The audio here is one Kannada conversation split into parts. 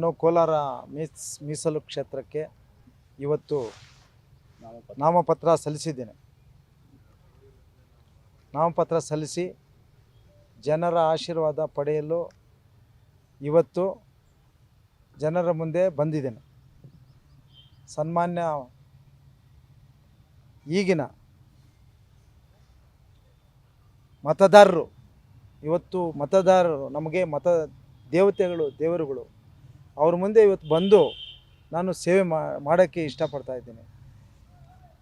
ನಾನು ಕೋಲಾರ ಮೀಸ್, ಮೀಸಲು ಕ್ಷೇತ್ರಕ್ಕೆ ಇವತ್ತು ನಾಮಪತ್ರ ಸಲ್ಲಿಸಿದ್ದೇನೆ. ನಾಮಪತ್ರ ಸಲ್ಲಿಸಿ ಜನರ ಆಶೀರ್ವಾದ ಪಡೆಯಲು ಇವತ್ತು ಜನರ ಮುಂದೆ ಬಂದಿದ್ದೇನೆ. ಸನ್ಮಾನ್ಯ ಈಗಿನ ಮತದಾರರು, ಇವತ್ತು ಮತದಾರರು ನಮಗೆ ಮತ ದೇವತೆಗಳು, ದೇವರುಗಳು ಅವ್ರ ಮುಂದೆ ಇವತ್ತು ಬಂದು ನಾನು ಸೇವೆ ಮಾಡೋಕ್ಕೆ ಇಷ್ಟಪಡ್ತಾ ಇದ್ದೀನಿ.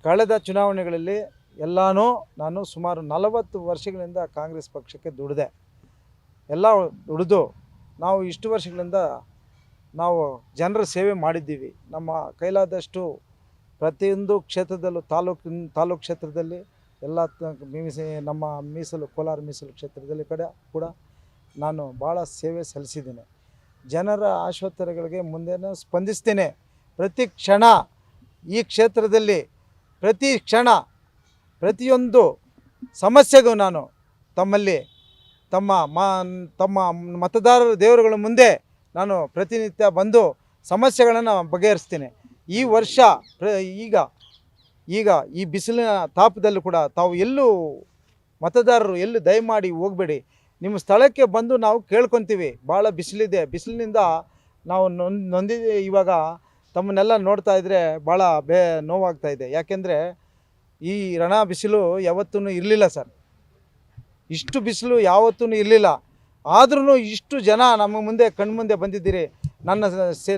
ಕಳೆದ ಚುನಾವಣೆಗಳಲ್ಲಿ ಎಲ್ಲನೂ ನಾನು ಸುಮಾರು ನಲವತ್ತು ವರ್ಷಗಳಿಂದ ಕಾಂಗ್ರೆಸ್ ಪಕ್ಷಕ್ಕೆ ದುಡಿದೆ. ಎಲ್ಲ ದುಡಿದು ನಾವು ಇಷ್ಟು ವರ್ಷಗಳಿಂದ ನಾವು ಜನರ ಸೇವೆ ಮಾಡಿದ್ದೀವಿ. ನಮ್ಮ ಕೈಲಾದಷ್ಟು ಪ್ರತಿಯೊಂದು ಕ್ಷೇತ್ರದಲ್ಲೂ ತಾಲೂಕಿನ, ತಾಲೂಕು ಕ್ಷೇತ್ರದಲ್ಲಿ ಎಲ್ಲ ಮೀಸ, ನಮ್ಮ ಮೀಸಲು, ಕೋಲಾರ ಮೀಸಲು ಕ್ಷೇತ್ರದಲ್ಲಿ ಕಡೆ ಕೂಡ ನಾನು ಭಾಳ ಸೇವೆ ಸಲ್ಲಿಸಿದ್ದೇನೆ. ಜನರ ಆಶೋತ್ತರಗಳಿಗೆ ಮುಂದೆನೂ ಸ್ಪಂದಿಸ್ತೇನೆ. ಪ್ರತಿ ಕ್ಷಣ ಈ ಕ್ಷೇತ್ರದಲ್ಲಿ, ಪ್ರತಿ ಕ್ಷಣ ಪ್ರತಿಯೊಂದು ಸಮಸ್ಯೆಗೂ ನಾನು ತಮ್ಮಲ್ಲಿ, ತಮ್ಮ ಮಾ, ತಮ್ಮ ಮತದಾರರ ದೇವರುಗಳ ಮುಂದೆ ನಾನು ಪ್ರತಿನಿತ್ಯ ಬಂದು ಸಮಸ್ಯೆಗಳನ್ನು ಬಗೆಹರಿಸ್ತೀನಿ. ಈ ವರ್ಷ ಪ್ರ, ಈಗ ಈಗ ಈ ಬಿಸಿಲಿನ ತಾಪದಲ್ಲೂ ಕೂಡ ತಾವು ಎಲ್ಲೂ ಮತದಾರರು ಎಲ್ಲೂ ದಯಮಾಡಿ ಹೋಗಬೇಡಿ. ನಿಮ್ಮ ಸ್ಥಳಕ್ಕೆ ಬಂದು ನಾವು ಕೇಳ್ಕೊತೀವಿ. ಭಾಳ ಬಿಸಿಲಿದೆ. ಬಿಸಿಲಿನಿಂದ ನಾವು ನೊಂದ್, ನೊಂದಿದೆ, ಇವಾಗ ತಮ್ಮನ್ನೆಲ್ಲ ನೋಡ್ತಾ ಇದ್ದರೆ ಭಾಳ ಬೇ, ನೋವಾಗ್ತಾ ಇದೆ. ಯಾಕೆಂದರೆ ಈ ರಣ ಬಿಸಿಲು ಯಾವತ್ತೂ ಇರಲಿಲ್ಲ ಸರ್. ಇಷ್ಟು ಬಿಸಿಲು ಯಾವತ್ತೂ ಇರಲಿಲ್ಲ. ಆದ್ರೂ ಇಷ್ಟು ಜನ ನಮ್ಮ ಮುಂದೆ ಕಣ್ಮುಂದೆ ಬಂದಿದ್ದೀರಿ. ನನ್ನ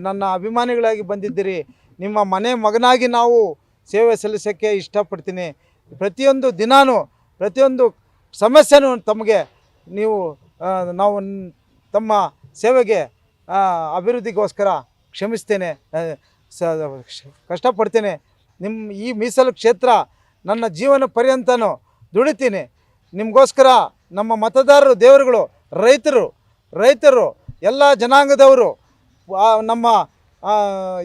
ನನ್ನ ಅಭಿಮಾನಿಗಳಾಗಿ ಬಂದಿದ್ದೀರಿ. ನಿಮ್ಮ ಮನೆ ಮಗನಾಗಿ ನಾವು ಸೇವೆ ಸಲ್ಲಿಸೋಕ್ಕೆ ಇಷ್ಟಪಡ್ತೀನಿ. ಪ್ರತಿಯೊಂದು ದಿನಾನೂ, ಪ್ರತಿಯೊಂದು ಸಮಸ್ಯೆನೂ ತಮಗೆ ನೀವು ನಾವು ತಮ್ಮ ಸೇವೆಗೆ ಅಭಿವೃದ್ಧಿಗೋಸ್ಕರ ಕ್ಷಮಿಸ್ತೇನೆ ಸ, ಕಷ್ಟಪಡ್ತೇನೆ. ನಿಮ್ಮ ಈ ಮೀಸಲು ಕ್ಷೇತ್ರ ನನ್ನ ಜೀವನ ಪರ್ಯಂತನೂ ದುಡಿತೀನಿ. ನಿಮಗೋಸ್ಕರ ನಮ್ಮ ಮತದಾರರು, ದೇವರುಗಳು, ರೈತರು ರೈತರು, ಎಲ್ಲ ಜನಾಂಗದವರು ನಮ್ಮ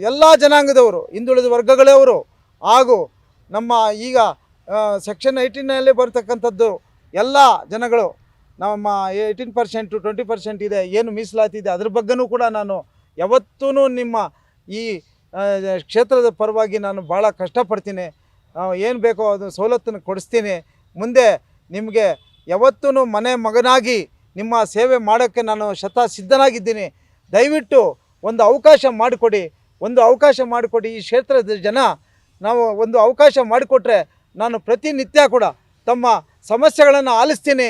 ಎಲ್ಲ ಜನಾಂಗದವರು, ಹಿಂದುಳಿದ ವರ್ಗಗಳವರು ಹಾಗೂ ನಮ್ಮ ಈಗ ಸೆಕ್ಷನ್ ಏಯ್ಟೀನಲ್ಲಿ ಬರ್ತಕ್ಕಂಥದ್ದು ಎಲ್ಲ ಜನಗಳು ನಮ್ಮ ಏಯ್ಟೀನ್ ಪರ್ಸೆಂಟು ಟ್ವೆಂಟಿ ಪರ್ಸೆಂಟ್ ಇದೆ, ಏನು ಮೀಸಲಾತಿ ಇದೆ, ಅದ್ರ ಬಗ್ಗೆನೂ ಕೂಡ ನಾನು ಯಾವತ್ತೂ ನಿಮ್ಮ ಈ ಕ್ಷೇತ್ರದ ಪರವಾಗಿ ನಾನು ಭಾಳ ಕಷ್ಟಪಡ್ತೀನಿ. ಏನು ಬೇಕೋ ಅದು ಸವಲತ್ತನ್ನು ಕೊಡಿಸ್ತೀನಿ. ಮುಂದೆ ನಿಮಗೆ ಯಾವತ್ತೂ ಮನೆ ಮಗನಾಗಿ ನಿಮ್ಮ ಸೇವೆ ಮಾಡೋಕ್ಕೆ ನಾನು ಶತ ಸಿದ್ಧನಾಗಿದ್ದೀನಿ ದಯವಿಟ್ಟು ಒಂದು ಅವಕಾಶ ಮಾಡಿಕೊಡಿ. ಒಂದು ಅವಕಾಶ ಮಾಡಿಕೊಡಿ. ಈ ಕ್ಷೇತ್ರದ ಜನ ನಾವು ಒಂದು ಅವಕಾಶ ಮಾಡಿಕೊಟ್ರೆ ನಾನು ಪ್ರತಿನಿತ್ಯ ಕೂಡ ತಮ್ಮ ಸಮಸ್ಯೆಗಳನ್ನು ಆಲಿಸ್ತೀನಿ.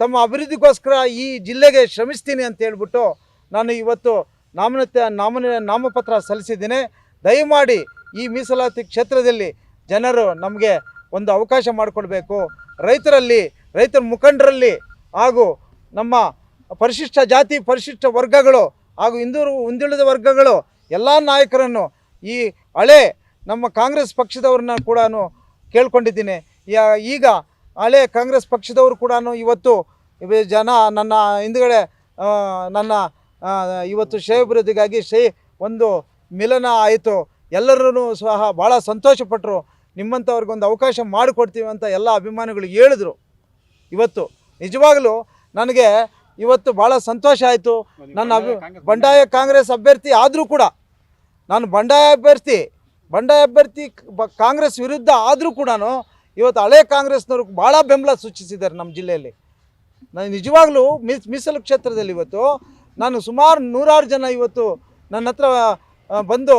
ತಮ್ಮ ಅಭಿವೃದ್ಧಿಗೋಸ್ಕರ ಈ ಜಿಲ್ಲೆಗೆ ಶ್ರಮಿಸ್ತೀನಿ ಅಂತ ಹೇಳ್ಬಿಟ್ಟು ನಾನು ಇವತ್ತು ನಾಮನತೆ ನಾಮನ ನಾಮಪತ್ರ ಸಲ್ಲಿಸಿದ್ದೇನೆ. ದಯಮಾಡಿ ಈ ಮೀಸಲಾತಿ ಕ್ಷೇತ್ರದಲ್ಲಿ ಜನರು ನಮಗೆ ಒಂದು ಅವಕಾಶ ಮಾಡಿಕೊಡ್ಬೇಕು. ರೈತರಲ್ಲಿ ರೈತರ ಮುಖಂಡರಲ್ಲಿ ಹಾಗೂ ನಮ್ಮ ಪರಿಶಿಷ್ಟ ಜಾತಿ, ಪರಿಶಿಷ್ಟ ವರ್ಗಗಳು ಹಾಗೂ ಹಿಂದೂ ಹಿಂದುಳಿದ ವರ್ಗಗಳು ಎಲ್ಲ ನಾಯಕರನ್ನು ಈ ಹಳೆ ನಮ್ಮ ಕಾಂಗ್ರೆಸ್ ಪಕ್ಷದವ್ರನ್ನ ಕೂಡ ಕೇಳ್ಕೊಂಡಿದ್ದೀನಿ. ಈಗ ಹಳೆ ಕಾಂಗ್ರೆಸ್ ಪಕ್ಷದವರು ಕೂಡ ಇವತ್ತು ಜನ ನನ್ನ ಹಿಂದ್ಗಡೆ ನನ್ನ ಇವತ್ತು ಇವತ್ತು ಶ್ರೇಯೋಭಿವೃದ್ಧಿಗಾಗಿ ಶ್ರೇ ಒಂದು ಮಿಲನ ಆಯಿತು. ಎಲ್ಲರೂ ಸಹ ಭಾಳ ಸಂತೋಷಪಟ್ಟರು ನಿಮ್ಮಂಥವ್ರಿಗೊಂದು ಅವಕಾಶ ಮಾಡಿಕೊಡ್ತೀವಿ ಅಂತ ಎಲ್ಲ ಅಭಿಮಾನಿಗಳು ಹೇಳಿದ್ರು. ಇವತ್ತು ನಿಜವಾಗಲೂ ನನಗೆ ಇವತ್ತು ಭಾಳ ಸಂತೋಷ ಆಯಿತು. ನನ್ನ ಅಭಿ ಬಂಡಾಯ ಕಾಂಗ್ರೆಸ್ ಅಭ್ಯರ್ಥಿ ಆದರೂ ಕೂಡ, ನಾನು ಬಂಡಾಯ ಅಭ್ಯರ್ಥಿ ಬಂಡಾಯ ಅಭ್ಯರ್ಥಿ ಕಾಂಗ್ರೆಸ್ ವಿರುದ್ಧ ಆದರೂ ಕೂಡ ಇವತ್ತು ಹಳೆ ಕಾಂಗ್ರೆಸ್ನವರು ಭಾಳ ಬೆಂಬಲ ಸೂಚಿಸಿದ್ದಾರೆ ನಮ್ಮ ಜಿಲ್ಲೆಯಲ್ಲಿ. ನಾನು ನಿಜವಾಗ್ಲೂ ಮೀಸ್ ಮೀಸಲು ಕ್ಷೇತ್ರದಲ್ಲಿ ಇವತ್ತು ನಾನು ಸುಮಾರು ನೂರಾರು ಜನ ಇವತ್ತು ನನ್ನ ಹತ್ರ ಬಂದು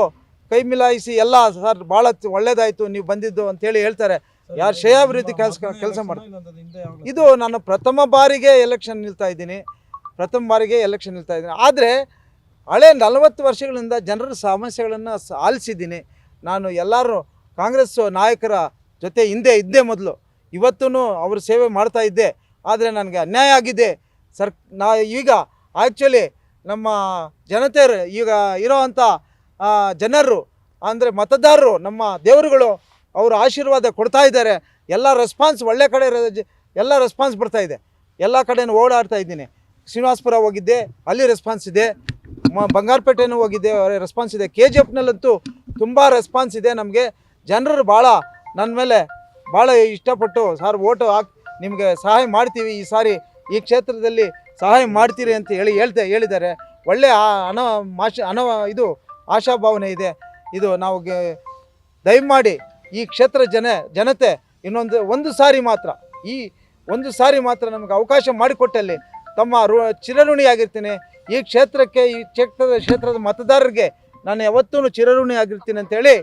ಕೈ ಮಿಲಾಯಿಸಿ ಎಲ್ಲ ಸರ್ ಭಾಳ ಒಳ್ಳೇದಾಯಿತು ನೀವು ಬಂದಿದ್ದು ಅಂತೇಳಿ ಹೇಳ್ತಾರೆ. ಯಾರು ಶ್ರೇಯಾಭಿವೃದ್ಧಿ ಕೆಲಸ ಕೆಲಸ ಮಾಡ್ತಾರೆ. ಇದು ನಾನು ಪ್ರಥಮ ಬಾರಿಗೆ ಎಲೆಕ್ಷನ್ ನಿಲ್ತಾ ಇದ್ದೀನಿ. ಪ್ರಥಮ ಬಾರಿಗೆ ಎಲೆಕ್ಷನ್ ನಿಲ್ತಾ ಇದ್ದೀನಿ. ಆದರೆ ಹಳೆ ನಲವತ್ತು ವರ್ಷಗಳಿಂದ ಜನರ ಸಮಸ್ಯೆಗಳನ್ನು ಆಲಿಸಿದ್ದೀನಿ. ನಾನು ಎಲ್ಲರೂ ಕಾಂಗ್ರೆಸ್ ನಾಯಕರ ಜೊತೆ ಹಿಂದೆ ಇದ್ದೆ ಮೊದಲು. ಇವತ್ತೂ ಅವ್ರ ಸೇವೆ ಮಾಡ್ತಾ ಇದ್ದೆ. ಆದರೆ ನನಗೆ ಅನ್ಯಾಯ ಆಗಿದೆ. ಸರ್, ನಾ ಈಗ ಆ್ಯಕ್ಚುಲಿ ನಮ್ಮ ಜನತೆ ಈಗ ಇರೋ ಅಂಥ ಜನರು, ಅಂದರೆ ಮತದಾರರು, ನಮ್ಮ ದೇವರುಗಳು ಅವರು ಆಶೀರ್ವಾದ ಕೊಡ್ತಾ ಇದ್ದಾರೆ. ಎಲ್ಲ ರೆಸ್ಪಾನ್ಸ್ ಒಳ್ಳೆ ಕಡೆ ಎಲ್ಲ ರೆಸ್ಪಾನ್ಸ್ ಬರ್ತಾ ಇದೆ. ಎಲ್ಲ ಕಡೆನೂ ಓಡಾಡ್ತಾ ಇದ್ದೀನಿ. ಶ್ರೀನಿವಾಸಪುರ ಹೋಗಿದ್ದೆ, ಅಲ್ಲಿ ರೆಸ್ಪಾನ್ಸ್ ಇದೆ. ಬಂಗಾರಪೇಟೆನೂ ಹೋಗಿದ್ದೆ ರೆಸ್ಪಾನ್ಸ್ ಇದೆ. ಕೆ ಜಿ ಎಫ್ನಲ್ಲಂತೂ ತುಂಬ ರೆಸ್ಪಾನ್ಸ್ ಇದೆ ನಮಗೆ. ಜನರು ಭಾಳ ನನ್ನ ಮೇಲೆ ಭಾಳ ಇಷ್ಟಪಟ್ಟು, ಸರ್, ಓಟು ಹಾಕಿ, ನಿಮಗೆ ಸಹಾಯ ಮಾಡ್ತೀವಿ ಈ ಸಾರಿ, ಈ ಕ್ಷೇತ್ರದಲ್ಲಿ ಸಹಾಯ ಮಾಡ್ತೀರಿ ಅಂತ ಹೇಳಿ ಹೇಳ್ತಾ ಹೇಳಿದ್ದಾರೆ. ಒಳ್ಳೆಯ ಅನ ಮಾಶ ಅನ ಇದು ಆಶಾಭಾವನೆ ಇದೆ. ಇದು ನಾವು ದಯಮಾಡಿ ಈ ಕ್ಷೇತ್ರ ಜನ, ಜನತೆ ಇನ್ನೊಂದು, ಒಂದು ಸಾರಿ ಮಾತ್ರ, ಈ ಒಂದು ಸಾರಿ ಮಾತ್ರ ನಮಗೆ ಅವಕಾಶ ಮಾಡಿಕೊಟ್ಟಲ್ಲಿ ತಮ್ಮ ಋ ಚಿರಋಣಿಯಾಗಿರ್ತೀನಿ. ಈ ಕ್ಷೇತ್ರಕ್ಕೆ, ಈ ಕ್ಷೇತ್ರದ ಕ್ಷೇತ್ರದ ಮತದಾರರಿಗೆ ನಾನು ಯಾವತ್ತೂ ಚಿರಋಣಿ ಆಗಿರ್ತೀನಿ ಅಂತೇಳಿ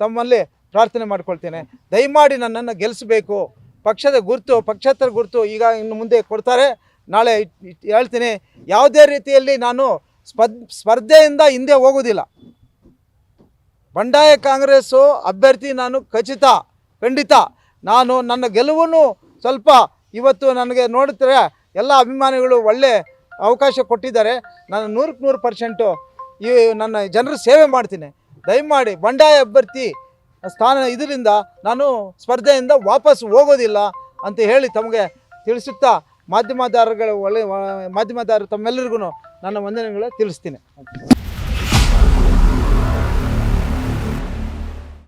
ತಮ್ಮಲ್ಲಿ ಪ್ರಾರ್ಥನೆ ಮಾಡ್ಕೊಳ್ತೇನೆ. ದಯಮಾಡಿ ನನ್ನನ್ನು ಗೆಲ್ಲಿಸಬೇಕು ಪಕ್ಷದ ಗುರುತು, ಪಕ್ಷೇತರ ಗುರುತು ಈಗ ಇನ್ನು ಮುಂದೆ ಕೊಡ್ತಾರೆ. ನಾಳೆ ಹೇಳ್ತೀನಿ. ಯಾವುದೇ ರೀತಿಯಲ್ಲಿ ನಾನು ಸ್ಪರ್ಧ್ ಸ್ಪರ್ಧೆಯಿಂದ ಹಿಂದೆ ಹೋಗುವುದಿಲ್ಲ. ಬಂಡಾಯ ಕಾಂಗ್ರೆಸ್ಸು ಅಭ್ಯರ್ಥಿ ನಾನು ಖಚಿತ, ಖಂಡಿತ. ನಾನು ನನ್ನ ಗೆಲುವನ್ನು ಸ್ವಲ್ಪ ಇವತ್ತು ನನಗೆ ನೋಡಿದ್ರೆ ಎಲ್ಲ ಅಭಿಮಾನಿಗಳು ಒಳ್ಳೆ ಅವಕಾಶ ಕೊಟ್ಟಿದ್ದಾರೆ. ನಾನು ನೂರಕ್ಕೆ ನೂರು ಪರ್ಸೆಂಟು ಈ ನನ್ನ ಜನರ ಸೇವೆ ಮಾಡ್ತೀನಿ. ದಯಮಾಡಿ ಬಂಡಾಯ ಅಭ್ಯರ್ಥಿ ಸ್ಥಾನ ಇದರಿಂದ ನಾನು ಸ್ಪರ್ಧೆಯಿಂದ ವಾಪಸ್ ಹೋಗೋದಿಲ್ಲ ಅಂತ ಹೇಳಿ ತಮಗೆ ತಿಳಿಸುತ್ತಾ ಮಾಧ್ಯಮದಾರರುಗಳು ಒಳ್ಳೆ ಮಾಧ್ಯಮದಾರರು ತಮ್ಮೆಲ್ಲರಿಗೂ ನನ್ನ ವಂದನೆಗಳು ತಿಳಿಸ್ತೀನಿ.